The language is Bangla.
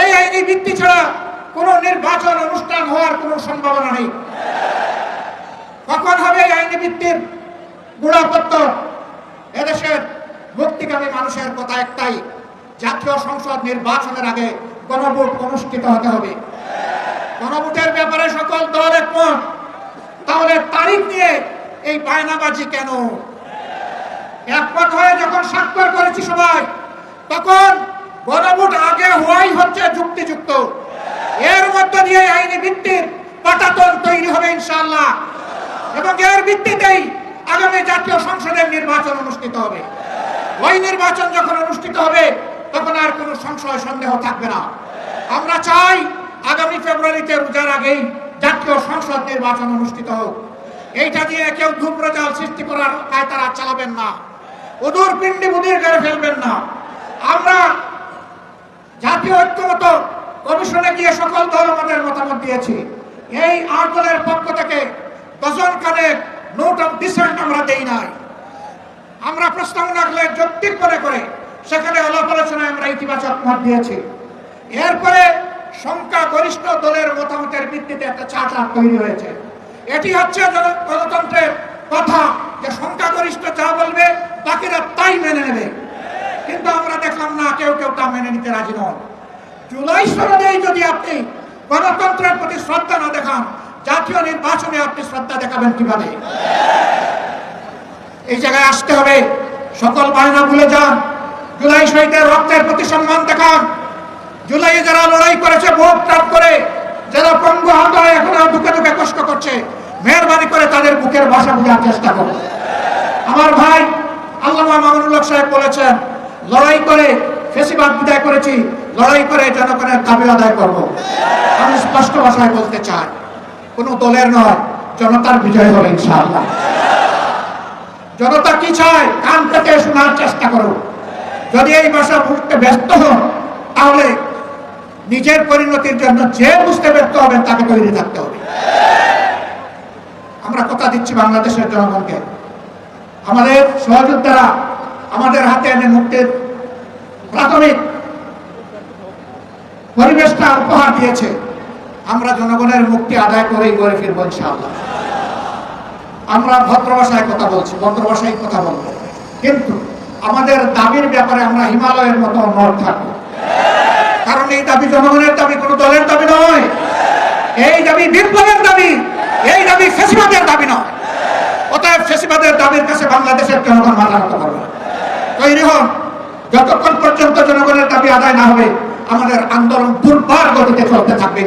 এই আইনি ভিত্তি ছাড়া কোনো নির্বাচন, অনুষ্ঠান হওয়ার কোনো সম্ভাবনা নেই। কখন হবে এই আইনি ভিত্তির গুণাপত্র এদেশের মুক্তিকামী মানুষের কথা একটাই, জাতীয় সংসদ নির্বাচনের আগে গণভোট অনুষ্ঠিত হতে হবে। গণভোটের ব্যাপারে সকল দল একমত। তাহলে তারিখ নিয়ে এই বায়নাবাজি কেন? একমত হয়ে যখন স্বাক্ষর করেছি সবাই, তখন হওয়াই হচ্ছে যুক্তিযুক্ত। এর মধ্য দিয়ে আইনি ভিত্তির পাটাতন তৈরি হবে ইনশাআল্লাহ। এবং এর ভিত্তিতেই আগামী জাতীয় সংসদের নির্বাচন অনুষ্ঠিত হবে। ওই নির্বাচন যখন অনুষ্ঠিত হবে, তখন আর কোনো সংশয় সন্দেহ থাকবে না। আমরা চাই আগামী ফেব্রুয়ারিতে রোজার আগেই জাতীয় সংসদ নির্বাচন অনুষ্ঠিত হোক। এইটা দিয়ে কেউ ধূম্রজাল সৃষ্টি করার তারা চালাবেন না। উদূর পিণ্ডি বুদির করে ফেলবেন না। আমরা জাতীয় ঐক্যমত কমিশনে গিয়ে সকল দল আমাদের মতামত দিয়েছি। এই আট দলের পক্ষ থেকে ডজন খানেক নোট অফ ডিসেন্ট আমরা দেই নাই। আমরা প্রস্তাবনা রাখলে যৌক্তিক মনে করে সেখানে আলাপ আলোচনায় আমরা ইতিবাচক মত দিয়েছি। এরপরে সংখ্যা গরিষ্ঠ দলের মতামতের ভিত্তিতে একটা চার্টার তৈরি হয়েছে। এটি হচ্ছে গণতন্ত্রের কথা যে সংখ্যাগরিষ্ঠ যা বলবে, বাকিরা তাই মেনে নেবে কিন্তু আমরা দেখলাম না কেউ কেউ তা মেনে নিতে রাজি নন। জুলাই সনদেই যদি আপনি গণতন্ত্রের প্রতি শ্রদ্ধা না দেখান, জাতীয় নির্বাচনে আপনি শ্রদ্ধা দেখাবেন কীভাবে? এই জায়গায় আসতে হবে। সকল বায়না ভুলে যান। জুলাই শহীদের রক্তের প্রতি সম্মান দেখান। জুলাইয়ে যারা লড়াই করেছে, ভোট ট্রাপ করে, যারা পঙ্গু আহত হয়ে এখনও দুঃখে দুঃখে কষ্ট করছে, মেহরবানি করে তাদের বুকের ভাষা বোঝার চেষ্টা করুন। আমার ভাই আল্লাহ মামুনুল্লাহ সাহেব বলেছেন, লড়াই করে ফেসিবাদ বিদায় করেছি, লড়াই করে জনগণের দাবি আদায় করব। আমি স্পষ্ট ভাষায় বলতে চাই, কোনো দলের নয়, জনতার বিজয় হবে ইনশাআল্লাহ। জনতা কি চায়, কান পেতে শোনার চেষ্টা করুন। যদি এই ভাষা বুঝতে ব্যস্ত হন, তাহলে নিজের পরিণতির জন্য যে বুঝতে ব্যর্থ হবে, তাকে তৈরি থাকতে হবে। আমরা কথা দিচ্ছি বাংলাদেশের জনগণকে। আমাদের সহযোদ্ধারা আমাদের হাতে এনে মুক্তির প্রাথমিক পরিবেশটা উপহার দিয়েছে। আমরা জনগণের মুক্তি আদায় করেই করে ফিরবো ইনশাআল্লাহ। আমরা ভদ্র ভাষায় কথা বলছি ভদ্র ভাষায় কথা বলব। কিন্তু আমাদের দাবির ব্যাপারে আমরা হিমালয়ের মতো নড় থাকব। কারণ এই দাবি জনগণের দাবি, কোনো দলের দাবি নয়। এই দাবি বিপ্লবের দাবি, এই দাবি ফেসিবাদের দাবি নয়। অতএব ফেসিবাদের দাবির কাছে বাংলাদেশের জনগণ মাথা করবে না। তৈরি হন, যতক্ষণ আদায় না হবে আমাদের আন্দোলন দুর্বার গতিতে চলতে থাকবে